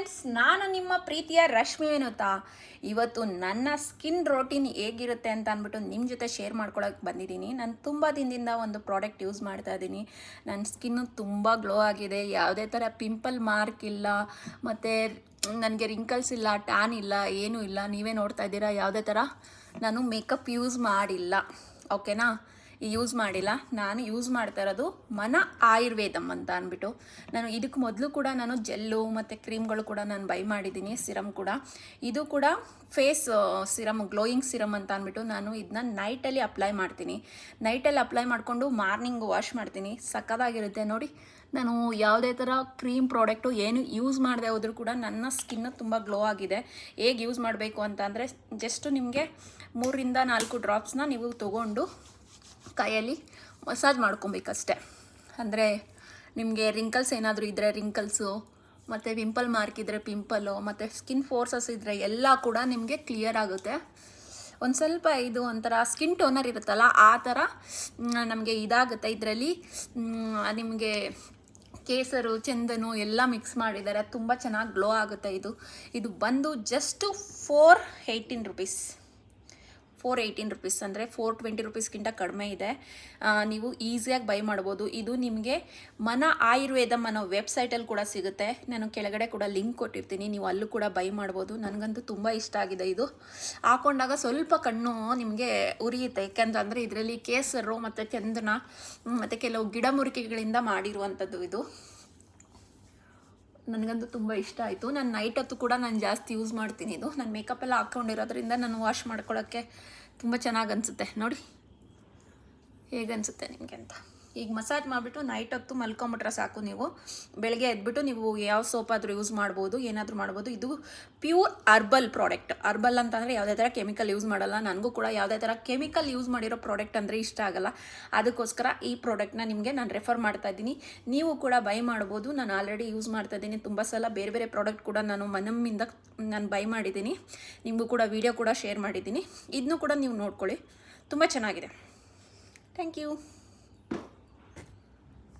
Friends, ನಾನು ನಿಮ್ಮ ಪ್ರೀತಿಯ ರಶ್ಮಿ ಏನುತ್ತಾ ಇವತ್ತು ನನ್ನ ಸ್ಕಿನ್ ರೋಟೀನ್ ಹೇಗಿರುತ್ತೆ ಅಂತ ಅಂದ್ಬಿಟ್ಟು ನಿಮ್ಮ ಜೊತೆ ಶೇರ್ ಮಾಡ್ಕೊಳಕ್ಕೆ ಬಂದಿದ್ದೀನಿ. ನಾನು ತುಂಬ ದಿನದಿಂದ ಒಂದು ಪ್ರಾಡಕ್ಟ್ ಯೂಸ್ ಮಾಡ್ತಾ ಇದ್ದೀನಿ. ನನ್ನ ಸ್ಕಿನ್ನು ತುಂಬ ಗ್ಲೋ ಆಗಿದೆ. ಯಾವುದೇ ಥರ ಪಿಂಪಲ್ ಮಾರ್ಕ್ ಇಲ್ಲ, ಮತ್ತು ನನಗೆ ರಿಂಕಲ್ಸ್ ಇಲ್ಲ ಟ್ಯಾನ್ ಇಲ್ಲ, ಏನೂ ಇಲ್ಲ. ನೀವೇ ನೋಡ್ತಾ ಇದ್ದೀರಾ, ಯಾವುದೇ ಥರ ನಾನು ಮೇಕಪ್ ಯೂಸ್ ಮಾಡಿಲ್ಲ. ಓಕೆನಾ ಯೂಸ್ ಮಾಡಿಲ್ಲ. ನಾನು ಯೂಸ್ ಮಾಡ್ತಾ ಇರೋದು ಮನ ಆಯುರ್ವೇದಮ್ ಅಂತ ಅಂದ್ಬಿಟ್ಟು. ನಾನು ಇದಕ್ಕೆ ಮೊದಲು ಕೂಡ ನಾನು ಜೆಲ್ಲು ಮತ್ತು ಕ್ರೀಮ್ಗಳು ಕೂಡ ನಾನು ಬೈ ಮಾಡಿದ್ದೀನಿ ಸಿರಮ್ ಕೂಡ. ಇದು ಕೂಡ ಫೇಸ್ ಸಿರಮ್ ಗ್ಲೋಯಿಂಗ್ ಸಿರಮ್ ಅಂತ ಅಂದ್ಬಿಟ್ಟು ನಾನು ಇದನ್ನ ನೈಟಲ್ಲಿ ಅಪ್ಲೈ ಮಾಡ್ತೀನಿ. ನೈಟಲ್ಲಿ ಅಪ್ಲೈ ಮಾಡಿಕೊಂಡು ಮಾರ್ನಿಂಗ್ ವಾಶ್ ಮಾಡ್ತೀನಿ. ಸಕ್ಕದಾಗಿರುತ್ತೆ ನೋಡಿ. ನಾನು ಯಾವುದೇ ಥರ ಕ್ರೀಮ್ ಪ್ರಾಡಕ್ಟು ಏನು ಯೂಸ್ ಮಾಡದೆ ಹೋದರೂ ಕೂಡ ನನ್ನ ಸ್ಕಿನ್ನ ತುಂಬ ಗ್ಲೋ ಆಗಿದೆ. ಹೇಗೆ ಯೂಸ್ ಮಾಡಬೇಕು ಅಂತ ಅಂದರೆ ಜಸ್ಟು ನಿಮಗೆ ಮೂರಿಂದ ನಾಲ್ಕು ಡ್ರಾಪ್ಸ್ನ ನೀವು ತೊಗೊಂಡು ಕೈಯಲ್ಲಿ ಮಸಾಜ್ ಮಾಡ್ಕೊಬೇಕಷ್ಟೆ. ಅಂದರೆ ನಿಮಗೆ ರಿಂಕಲ್ಸ್ ಏನಾದರೂ ಇದ್ದರೆ ರಿಂಕಲ್ಸು ಮತ್ತು ಪಿಂಪಲ್ ಮಾರ್ಕ್ ಇದ್ದರೆ ಪಿಂಪಲ್ಲು ಮತ್ತು ಸ್ಕಿನ್ ಫೋರ್ಸಸ್ ಇದ್ದರೆ ಎಲ್ಲ ಕೂಡ ನಿಮಗೆ ಕ್ಲಿಯರ್ ಆಗುತ್ತೆ. ಒಂದು ಸ್ವಲ್ಪ ಇದು ಒಂಥರ ಸ್ಕಿನ್ ಟೋನರ್ ಇರುತ್ತಲ್ಲ, ಆ ಥರ ನಮಗೆ ಇದಾಗುತ್ತೆ. ಇದರಲ್ಲಿ ನಿಮಗೆ ಕೇಸರು, ಚಂದನು ಎಲ್ಲ ಮಿಕ್ಸ್ ಮಾಡಿದ್ದಾರೆ ತುಂಬ ಚೆನ್ನಾಗಿ ಗ್ಲೋ ಆಗುತ್ತೆ ಇದು. ಇದು ಬಂದು just four eighteen rupees four eighteen rupees ಅಂದರೆ ಫೋರ್ ಟ್ವೆಂಟಿ ರುಪೀಸ್ಗಿಂತ ಕಡಿಮೆ ಇದೆ. ನೀವು ಈಸಿಯಾಗಿ ಬೈ ಮಾಡ್ಬೋದು ಇದು ನಿಮಗೆ ಮನ ಆಯುರ್ವೇದಮ್ ಅನ್ನೋ ವೆಬ್ಸೈಟಲ್ಲಿ ಕೂಡ ಸಿಗುತ್ತೆ. ನಾನು ಕೆಳಗಡೆ ಕೂಡ ಲಿಂಕ್ ಕೊಟ್ಟಿರ್ತೀನಿ. ನೀವು ಅಲ್ಲೂ ಕೂಡ ಬೈ ಮಾಡ್ಬೋದು ನನಗಂತೂ ತುಂಬ ಇಷ್ಟ ಆಗಿದೆ ಇದು. ಹಾಕೊಂಡಾಗ ಸ್ವಲ್ಪ ಕಣ್ಣು ನಿಮಗೆ ಉರಿಯುತ್ತೆ. ಯಾಕೆಂತಂದರೆ ಇದರಲ್ಲಿ ಕೇಸರು ಮತ್ತು ಚಂದನ ಮತ್ತು ಕೆಲವು ಗಿಡಮೂಲಿಕೆಗಳಿಂದ ಮಾಡಿರುವಂಥದ್ದು ಇದು. ನನಗಂತೂ ತುಂಬ ಇಷ್ಟ ಆಯಿತು. ನಾನು ನೈಟ್ ಹೊತ್ತು ಕೂಡ ನಾನು ಜಾಸ್ತಿ ಯೂಸ್ ಮಾಡ್ತೀನಿ ಇದು. ನಾನು ಮೇಕಪ್ ಎಲ್ಲ ಹಾಕ್ಕೊಂಡಿರೋದ್ರಿಂದ ನಾನು ವಾಶ್ ಮಾಡ್ಕೊಳ್ಳೋಕ್ಕೆ ತುಂಬ ಚೆನ್ನಾಗಿ ಅನಿಸುತ್ತೆ. ನೋಡಿ, ಹೇಗೆ ಅನಿಸುತ್ತೆ ನಿಮಗೆ ಅಂತ. ಈಗ ಮಸಾಜ್ ಮಾಡಿಬಿಟ್ಟು ನೈಟ್ ಹೊತ್ತು ಮಲ್ಕೊಂಬಿಟ್ರೆ ಸಾಕು ನೀವು. ಬೆಳಗ್ಗೆ ಎದ್ಬಿಟ್ಟು ನೀವು ಯಾವ ಸೋಪ್ ಆದರೂ ಯೂಸ್ ಮಾಡ್ಬೋದು, ಏನಾದರೂ ಮಾಡ್ಬೋದು. ಇದು ಪ್ಯೂರ್ ಅರ್ಬಲ್ ಪ್ರಾಡಕ್ಟ್ ಅರ್ಬಲ್ ಅಂತಂದರೆ ಯಾವುದೇ ಥರ ಕೆಮಿಕಲ್ ಯೂಸ್ ಮಾಡಲ್ಲ. ನನಗೂ ಕೂಡ ಯಾವುದೇ ಥರ ಕೆಮಿಕಲ್ ಯೂಸ್ ಮಾಡಿರೋ ಪ್ರಾಡಕ್ಟ್ ಅಂದರೆ ಇಷ್ಟ ಆಗಲ್ಲ. ಅದಕ್ಕೋಸ್ಕರ ಈ ಪ್ರಾಡಕ್ಟ್ನ ನಿಮಗೆ ನಾನು ರೆಫರ್ ಮಾಡ್ತಾ ಇದ್ದೀನಿ. ನೀವು ಕೂಡ ಬೈ ಮಾಡ್ಬೋದು. ನಾನು ಆಲ್ರೆಡಿ ಯೂಸ್ ಮಾಡ್ತಾ ಇದ್ದೀನಿ. ತುಂಬ ಸಲ ಬೇರೆ ಬೇರೆ ಪ್ರಾಡಕ್ಟ್ ಕೂಡ ನಾನು ಮನಮ್ಮಿಂದ ನಾನು ಬೈ ಮಾಡಿದ್ದೀನಿ. ನಿಮಗೂ ಕೂಡ ವಿಡಿಯೋ ಕೂಡ ಶೇರ್ ಮಾಡಿದ್ದೀನಿ. ಇದನ್ನು ಕೂಡ ನೀವು ನೋಡ್ಕೊಳ್ಳಿ. ತುಂಬ ಚೆನ್ನಾಗಿದೆ. Thank you